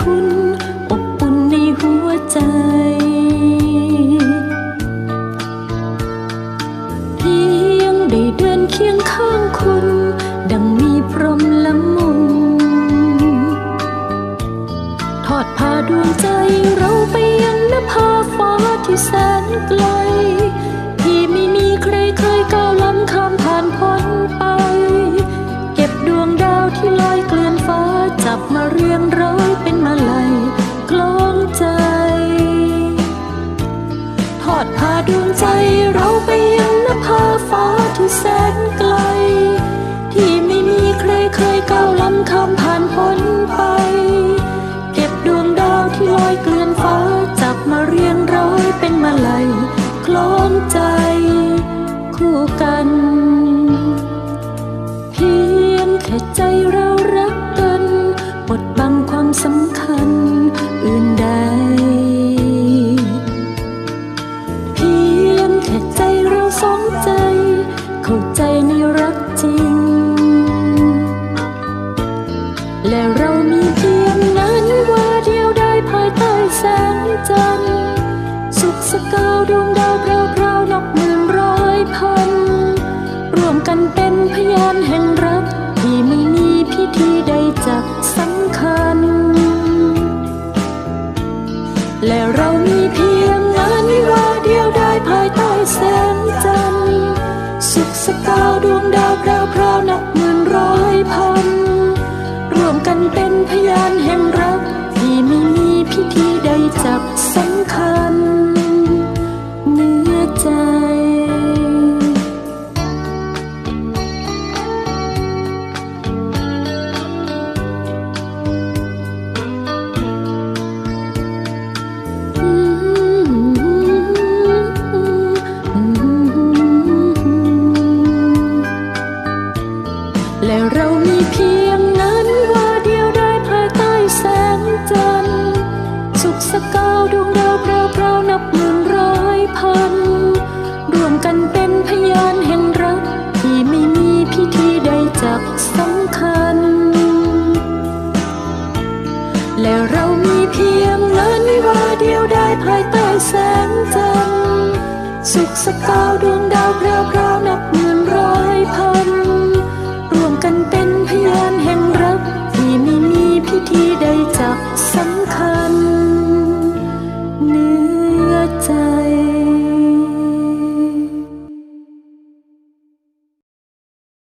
คุณอบอุ่นในหัวใจ เพียงได้เดินเคียงข้างคุณ ดังมีพรหมละมุนทอดพาดวงใจเราไปยังนภาฟ้าที่แสนไกลที่ไม่มีใครเคยก้าวล้ำข้ามผ่านพ้นไป เก็บดวงดาวที่ลอยเกลื่อนฟ้าจับมาเรียงร้อย เป็นมาลัยคล้องใจคู่กัน เพียงแค่ใจเรารักกันบดบังความสำคัญอื่นใด เพียงแค่ใจเราสองใจ เข้าใจในรักจริง และเรามีเพียงนั้นว่าเดียวได้ภายใต้แสงจันทร์ สุขสกาวดวงดาวพราวพราวนับหมื่นร้อยพันร่วมกันเป็นพยานแห่งรัก ที่ไม่มีพิธีใดจักสำคัญ และเรามีเพียงงานวิวาเดียวได้ภายใต้แสงจันทร์สุขสกาวดวงดาวพราวพราวนับหมื่นร้อยพันร่วมกันเป็นพยานแห่งรัก ที่ไม่มีพิธีใดจักสำคัญ ภายใต้แสงจันทร์สุขสกาวดวงดาวพราวพราวนับหมื่นร้อยพันรวมกันเป็นพยานแห่งรักที่ไม่มีพิธีใด